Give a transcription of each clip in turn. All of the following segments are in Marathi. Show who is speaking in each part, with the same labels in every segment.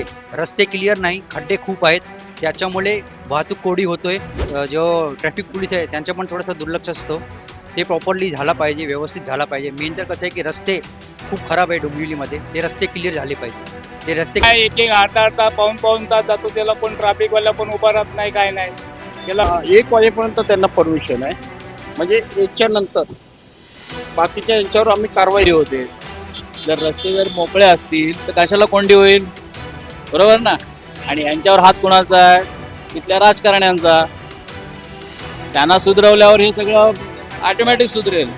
Speaker 1: पाहिजे रस्ते क्लिअर नाही खड्डे खूप आहेत. त्याच्यामुळे वाहतूक कोडी होतोय. जो ट्रॅफिक पोलीस आहे त्यांचं पण थोडंसं दुर्लक्ष असतो. ते प्रॉपरली झाला पाहिजे व्यवस्थित झाला पाहिजे. मेन तर कसं आहे की रस्ते खूप खराब आहे डोंबिवलीमध्ये. ते रस्ते क्लिअर झाले पाहिजे. ते रस्ते
Speaker 2: काय एक एक अर्धा अर्धा पाऊन पाऊन तास जातो त्याला पण ट्रॅफिक वाला पण उभा राहत नाही काय नाही. त्याला
Speaker 3: एक वाजेपर्यंत त्यांना परमिशन आहे. म्हणजे एकच्या नंतर बाकीच्या यांच्यावर आम्ही कारवाई होते.
Speaker 4: जर रस्ते जर मोकळे असतील तर कशाला कोंडी होईल? बरोबर ना? आणि यांच्यावर हात कुणाचा आहे? तिथल्या राजकारण्यांचा. त्यांना सुधरवल्यावर हे सगळं ऑटोमॅटिक सुधरेल.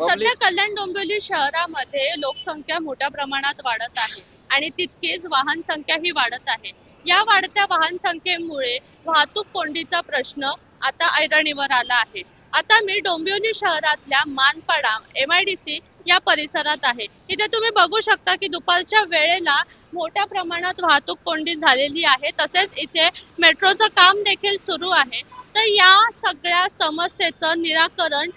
Speaker 5: सध्या कल्याण डोंबिवली शहरामध्ये लोकसंख्या मोठ्या प्रमाणात वाढत आहे आणि तितकीच वाहन संख्या ही वाढत आहे. या वाढत्या वाहन संख्येमुळे वाहतूक कोंडीचा प्रश्न आता ऐरणीवर आला आहे. आता मी डोंबिवली शहरातल्या Manpada M I D C या परिसरात आहे. इथे तुम्ही बघू शकता की दुपारच्या वेळेला मोठ्या प्रमाणात वाहतूक कोंडी झालेली आहे. तसेच इथे मेट्रोचं काम देखील सुरू आहे. तर या सगळ्या समस्येचं निराकरण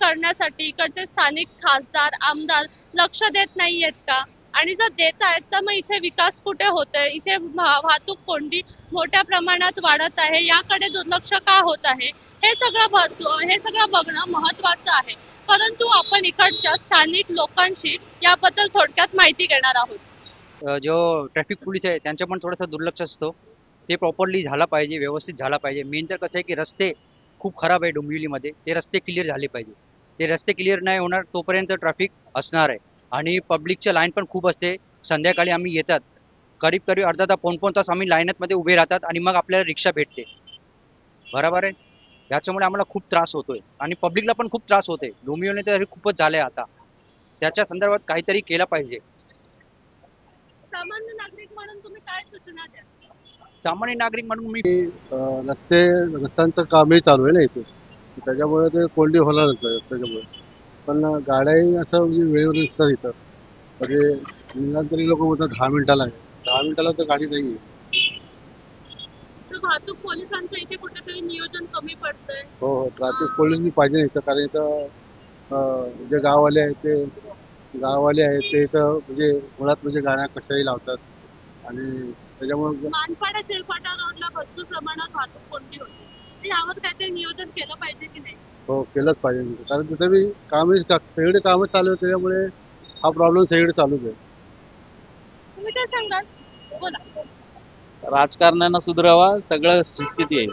Speaker 5: करण्यासाठी इकडचे स्थानिक खासदार आमदार लक्ष देत नाहीयेत का? आणि जर देत आहेत तर मग इथे विकास कुठे होतोय? इथे वाहतूक कोंडी मोठ्या प्रमाणात वाढत आहे. याकडे दुर्लक्ष का होत आहे? हे सगळं हे सगळं बघणं महत्वाचं आहे. परंतु आपण इकडच्या स्थानिक लोकांशी याबद्दल थोडक्यात माहिती घेणार आहोत.
Speaker 1: जो ट्रॅफिक पोलीस आहे त्यांचं पण थोडंसं दुर्लक्ष असतो. ते प्रॉपरली झाला पाहिजे व्यवस्थित झाला पाहिजे. मेन तर कसं आहे की रस्ते खूप खराब आहे डोंबिवलीमध्ये. ते रस्ते क्लिअर झाले पाहिजे. ते रस्ते क्लिअर नाही होणार तोपर्यंत ट्रॅफिक असणार आहे. आणि पब्लिकच्या लाईन पण खूप असते. संध्याकाळी आम्ही येतात. करीब करीब अर्धा तास पाऊण पाऊण तास आम्ही लाईनमध्ये उभे राहतात आणि मग आपल्याला रिक्षा भेटते. बरोबर आहे? याच्यामुळे आम्हाला खूप त्रास होतोय. आणि पब्लिकला पण खूप त्रास होते डोंबिवली तर हे खूपच झालंय आता. त्याच्या संदर्भात काहीतरी केलं पाहिजे.
Speaker 5: सामान्य नागरिक म्हणून तुम्ही काय सूचना द्या
Speaker 1: सामान्य नागरिक म्हणून मी
Speaker 6: रस्ते रस्त्यांचं कामही चालू आहे ना इथे. त्याच्यामुळे ते कोंडी होणारच त्याच्यामुळे. पण गाड्याही असं म्हणजे वेळेवर नसतात इथं. म्हणजे तरी लोक म्हणतात दहा मिनिटाला दहा मिनिटाला तर गाडी नाही आहे
Speaker 5: वाहतूक पोलिसांचं इथे कुठेतरी नियोजन कमी पडतंय.
Speaker 6: हो हो ट्रॅफिक पोलीस बी पाहिजे इथं कारण इथं अं, जे गाववाले आहेत ते गाववाले आहेत ते इथं म्हणजे मुळात म्हणजे गाड्या कशाही लावतात. आणि त्याच्यामुळे
Speaker 5: मानपाडा चिळपाटा रोडला भरपूर प्रमाणात वाहतूक कोंडी होती. तर यावर काहीतरी नियोजन केलं पाहिजे की नाही?
Speaker 6: हो केलंच पाहिजे. कारण तिथं बी कामही सगळे कामं चालू आहेत त्याच्यामुळे हा प्रॉब्लेम सगळीकडे चालूच आहे.
Speaker 5: तुम्ही काय सांगाल? बोला.
Speaker 4: राजकारण्यांना सुधरावा सगळं स्थिती आहे.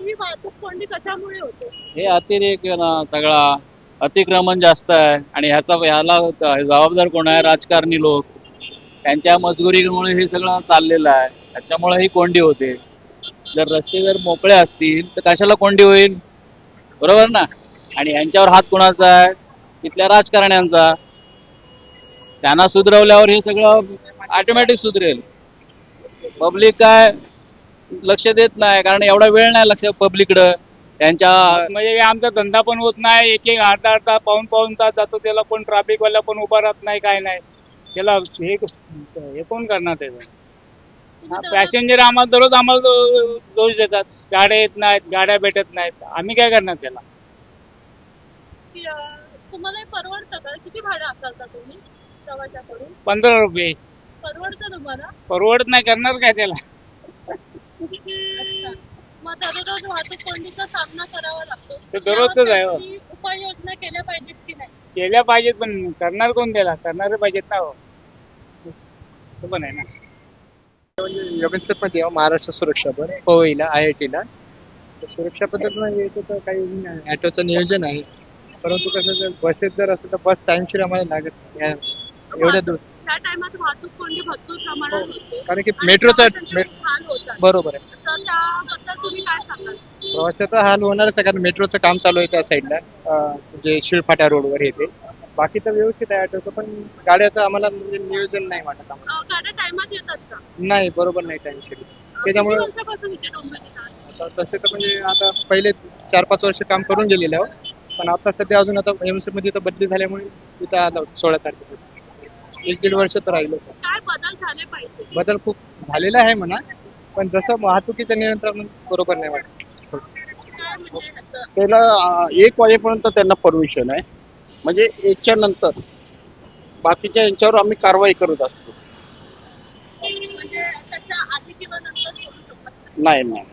Speaker 5: ही वाहतूक कोंडी कशामुळे होते?
Speaker 4: हे अतिरेक आहे ना सगळा अतिक्रमण जास्त आहे आणि ह्याचा ह्याला जबाबदार कोण आहे? राजकारणी लोक. त्यांच्या मजगुरीमुळे हे सगळं चाललेलं आहे. त्याच्यामुळे ही कोंडी होते. जर रस्ते जर मोकळे असतील तर कशाला कोंडी होईल? बरोबर ना? आणि यांच्यावर हात कुणाचा आहे? तिथल्या राजकारण्यांचा. त्यांना सुधरवल्यावर हे सगळं ऑटोमॅटिक सुधरेल. पब्लिक काय लक्ष देत नाही कारण एवढा वेळ नाही लक्ष पब्लिकडं त्यांच्या
Speaker 2: म्हणजे आमचा धंदा पण होत नाही एक एक अर्धा अर्धा पाऊन पाऊन तास जातो त्याला पण ट्रॅफिक वाला पण उभा राहत नाही काय नाही. त्याला हे हे कोण करणार त्याचं? पॅसेंजर आम्हाला दररोज आम्हाला दोष देतात. गाड्या येत नाहीत गाड्या भेटत नाहीत. आम्ही काय करणार त्याला?
Speaker 5: तुम्हाला परवडतं का? किती भाडं आकारता तुम्ही प्रवाशाकडून
Speaker 2: पंधरा रुपये.
Speaker 5: परवडतं तुम्हाला?
Speaker 2: परवडत नाही करणार काय त्याला?
Speaker 5: अच्छा. मग दररोज वाहतूक कोंडीचा सामना करावा लागतो.
Speaker 2: ते दररोजचंच आहे, हो.
Speaker 5: उपाययोजना केल्या पाहिजेत की नाही?
Speaker 2: केल्या पाहिजेत पण करणार कोण त्याला? करणारे पाहिजेत ना हो. असं पण आहे ना.
Speaker 3: मध्ये महाराष्ट्र सुरक्षा पण पवईला आय आय टीला सुरक्षा पद्धत म्हणजे इथं तर काही ॲटोचं नियोजन आहे. परंतु कसं जर बसेस जर असेल तर बस टाइमशीर आम्हाला लागत नाही. एवढ्या दिवस
Speaker 5: त्या टायमात वाहतूक कोंडी भरपूर प्रमाणात होते.
Speaker 3: कारण की
Speaker 5: आणि
Speaker 3: मेट्रोचा
Speaker 5: प्रवाशांचे खूप हाल होतात.
Speaker 3: बरोबर आहे.
Speaker 5: तर त्याबद्दल तुम्ही काय सांगाल?
Speaker 3: प्रवासाचा हाल होणारच आहे कारण मेट्रोचं काम चालू आहे त्या साईडला अं, जे शिळफाट्या रोडवर येते. बाकी तर व्यवस्थित आहे ऑटोचं पण गाड्याचं आम्हाला म्हणजे नियोजन नाही वाटत आम्हाला.
Speaker 5: अं, गाड्या टायमात येतात का?
Speaker 3: नाही बरोबर नाही टाइमशीर
Speaker 5: किती
Speaker 3: त्याच्यामुळे
Speaker 5: वर्षापासून इथे डोंबिवलीला आहे?
Speaker 3: आता तसे तर म्हणजे आता पहिले चार पाच वर्ष काम करून गेलेले आहोत. पण आता सध्या अजून आता एमसी मध्ये इथं बदली झाल्यामुळे इथं आलो सोळा तारखेला एक दीड वर्ष तर राहिलं
Speaker 5: काय बदल झाले पाहिजे?
Speaker 3: बदल खूप झालेला आहे म्हणा पण जसं वाहतुकीचं नियंत्रण बरोबर नाही वाटत.
Speaker 5: काय म्हणजे असं
Speaker 3: त्याला अं, एक वाजेपर्यंत त्यांना परमिशन आहे. म्हणजे एकच्या नंतर बाकीच्या यांच्यावर आम्ही कारवाई करत असतो.
Speaker 5: किंवा नंतर सोडू शकतात
Speaker 7: नाही. नाही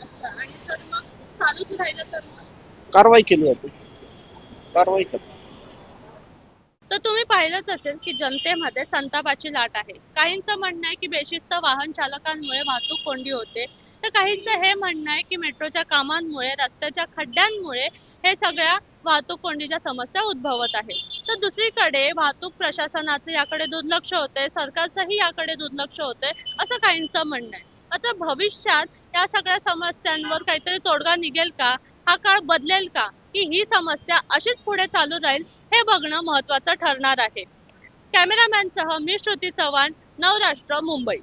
Speaker 5: अच्छा. आणि जर मग चालूच राहिलं तर मग?
Speaker 7: कारवाई केली जाते. कारवाई करते.
Speaker 5: तुम्ही पाहिलंच असेल की जनतेमध्ये संतापाची लाट आहे. काहींचं म्हणणं आहे की बेशिस्त वाहन चालकांमुळे वाहतूक कोंडी होते. तर काहींचं हे म्हणणं आहे की मेट्रोच्या कामांमुळे रस्त्याच्या खड्ड्यांमुळे हे सगळ्या वाहतूक कोंडीच्या समस्या उद्भवत आहे तर दुसरीकडे वाहतूक प्रशासनाचं याकडे दुर्लक्ष होते सरकारचंही याकडे दुर्लक्ष होतंय असं काहींचं म्हणणं आहे. आता भविष्यात या सगळ्या समस्यांवर काहीतरी तोडगा निघेल का? हा काळ बदलेल का? की ही समस्या अशीच पुढे चालू राहील? हे बघणं महत्वाचं ठरणार आहे. कॅमेरामॅनसह मी श्रुती चव्हाण नवराष्ट्र मुंबई.